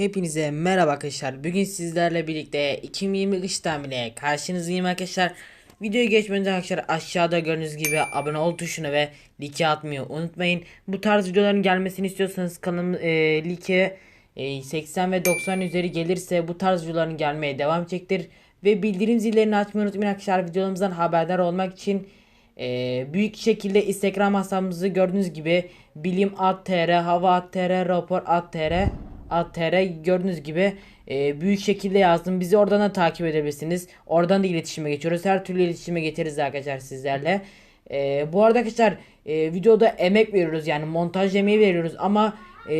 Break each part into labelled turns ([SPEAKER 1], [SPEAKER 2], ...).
[SPEAKER 1] Hepinize merhaba arkadaşlar. Bugün sizlerle birlikte 2020 kış tahmini karşınızdayım arkadaşlar. Videoya geçmeden arkadaşlar aşağıda gördüğünüz gibi abone ol tuşunu ve like atmayı unutmayın. Bu tarz videoların gelmesini istiyorsanız kanalım e, like e, 80 ve 90 üzeri gelirse bu tarz videoların gelmeye devam edecektir. Ve bildirim zillerini açmayı unutmayın arkadaşlar videolarımızdan haberdar olmak için ee, büyük şekilde Instagram hesabımızı gördüğünüz gibi bilim tr, hava tr, rapor tr, tr gördüğünüz gibi e, büyük şekilde yazdım. Bizi oradan da takip edebilirsiniz. Oradan da iletişime geçiyoruz. Her türlü iletişime geçeriz arkadaşlar sizlerle. Ee, bu arada arkadaşlar e, videoda emek veriyoruz yani montaj emeği veriyoruz ama e,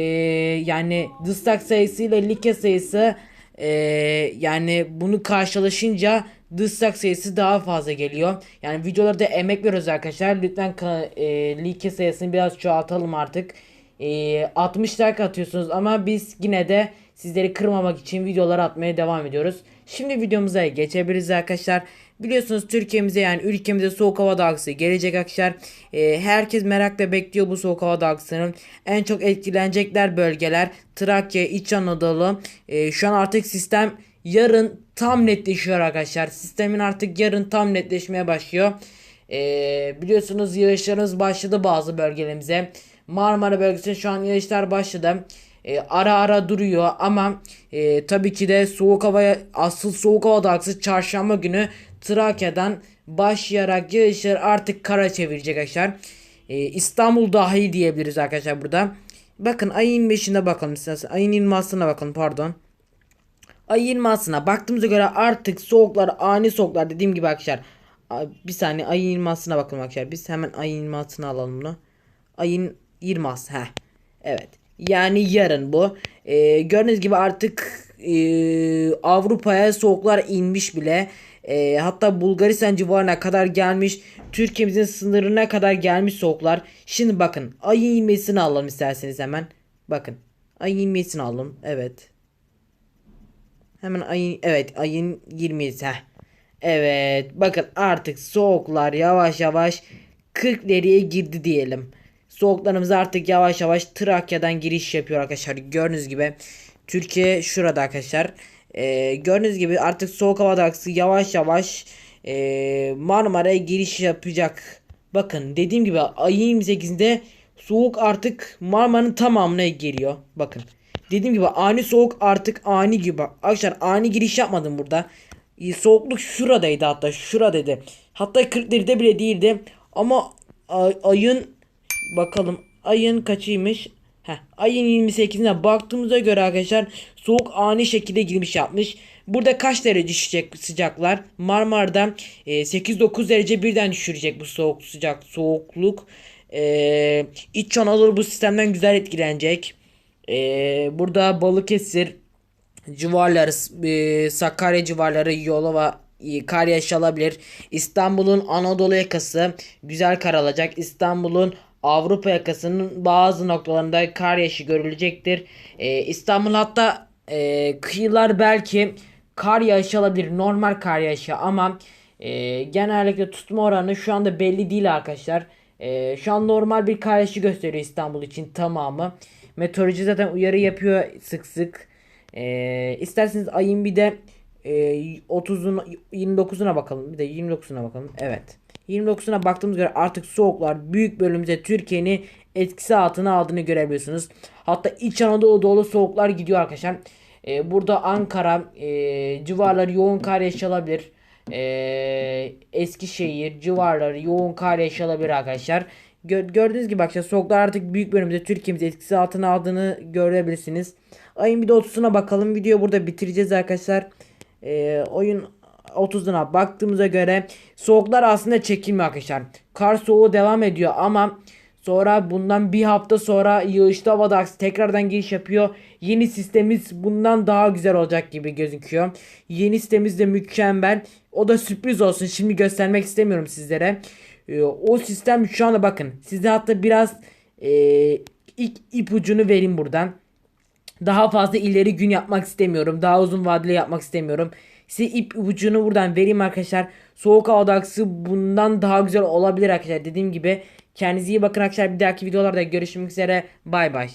[SPEAKER 1] yani dıstak sayısı ile like sayısı e, yani bunu karşılaşınca dıstak sayısı daha fazla geliyor. Yani videolarda emek veriyoruz arkadaşlar. Lütfen e, like sayısını biraz çoğaltalım artık. E, 60 like atıyorsunuz ama biz yine de sizleri kırmamak için videolar atmaya devam ediyoruz. Şimdi videomuza geçebiliriz arkadaşlar. Biliyorsunuz Türkiye'mize yani ülkemize soğuk hava dalgası gelecek arkadaşlar. E, herkes merakla bekliyor bu soğuk hava dalgasının. En çok etkilenecekler bölgeler Trakya, İç Anadolu. E, şu an artık sistem yarın tam netleşiyor arkadaşlar. Sistemin artık yarın tam netleşmeye başlıyor. Ee, biliyorsunuz yağışlarımız başladı bazı bölgelerimize. Marmara bölgesinde şu an yağışlar başladı. Ee, ara ara duruyor ama e, tabii ki de soğuk havaya asıl soğuk hava dalgası çarşamba günü Trakya'dan başlayarak yağışlar artık kara çevirecek arkadaşlar. Ee, İstanbul dahi diyebiliriz arkadaşlar burada. Bakın ayın 25'ine bakalım isterseniz. Ayın 26'sına bakalım pardon. Ay 26'sına baktığımıza göre artık soğuklar ani soğuklar dediğim gibi arkadaşlar. Bir saniye ayın 26'sına bakalım arkadaşlar. Biz hemen ayın 26'sına alalım bunu. Ayın 20'sı he. Evet. Yani yarın bu. Ee, gördüğünüz gibi artık e, Avrupa'ya soğuklar inmiş bile. Ee, hatta Bulgaristan civarına kadar gelmiş. Türkiye'mizin sınırına kadar gelmiş soğuklar. Şimdi bakın ayın 20'sini alalım isterseniz hemen. Bakın. Ayın 20'sini alalım. Evet. Hemen ayın evet ayın 20'si. heh. Evet bakın artık soğuklar yavaş yavaş 40'leriye girdi diyelim. Soğuklarımız artık yavaş yavaş Trakya'dan giriş yapıyor arkadaşlar. Gördüğünüz gibi Türkiye şurada arkadaşlar. Ee, gördüğünüz gibi artık soğuk hava dalgası yavaş yavaş ee, Marmara'ya giriş yapacak. Bakın dediğim gibi ayın 28'inde soğuk artık Marmara'nın tamamına geliyor. Bakın. Dediğim gibi ani soğuk artık ani gibi. Arkadaşlar ani giriş yapmadım burada. E, Soğukluk şuradaydı hatta şuradaydı. Hatta 40 derecede bile değildi. Ama ay- ayın bakalım ayın kaçıymış? Heh, ayın 28'ine baktığımıza göre arkadaşlar soğuk ani şekilde girmiş yapmış. Burada kaç derece düşecek sıcaklar? Marmara'da e, 8-9 derece birden düşürecek bu soğuk sıcak soğukluk. E, İç Anadolu bu sistemden güzel etkilenecek. Ee, burada Balıkesir civarları, e, Sakarya civarları Yolova e, kar yağışı alabilir. İstanbul'un Anadolu yakası güzel kar alacak. İstanbul'un Avrupa yakasının bazı noktalarında kar yağışı görülecektir. Ee, İstanbul hatta e, kıyılar belki kar yağışı alabilir. Normal kar yağışı ama e, genellikle tutma oranı şu anda belli değil arkadaşlar. E, şu an normal bir kar yağışı gösteriyor İstanbul için tamamı. Meteoroloji zaten uyarı yapıyor sık sık. E, isterseniz ayın bir de e, 30'un 29'una bakalım. Bir de 29'una bakalım. Evet. 29'una baktığımız göre artık soğuklar büyük bölümümüze Türkiye'nin etkisi altına aldığını görebiliyorsunuz. Hatta İç Anadolu dolu soğuklar gidiyor arkadaşlar. E, burada Ankara e, civarları yoğun kar yağışı alabilir. E, Eskişehir civarları yoğun kar yağışı arkadaşlar. Gö- gördüğünüz gibi arkadaşlar soğuklar artık büyük bölümde Türkiye'mizi etkisi altına aldığını görebilirsiniz. Ayın bir de 30'una bakalım. Videoyu burada bitireceğiz arkadaşlar. E, oyun 30'una baktığımıza göre soğuklar aslında çekilmiyor arkadaşlar. Kar soğuğu devam ediyor ama sonra bundan bir hafta sonra yağışlı hava dalgası tekrardan giriş yapıyor. Yeni sistemimiz bundan daha güzel olacak gibi gözüküyor. Yeni sistemimiz de mükemmel. O da sürpriz olsun. Şimdi göstermek istemiyorum sizlere. Ee, o sistem şu anda bakın. Size hatta biraz e, ilk ipucunu vereyim buradan. Daha fazla ileri gün yapmak istemiyorum. Daha uzun vadeli yapmak istemiyorum. Size ip ucunu buradan vereyim arkadaşlar. Soğuk hava bundan daha güzel olabilir arkadaşlar. Dediğim gibi kendinize iyi bakın arkadaşlar. Bir dahaki videolarda görüşmek üzere. Bay bay.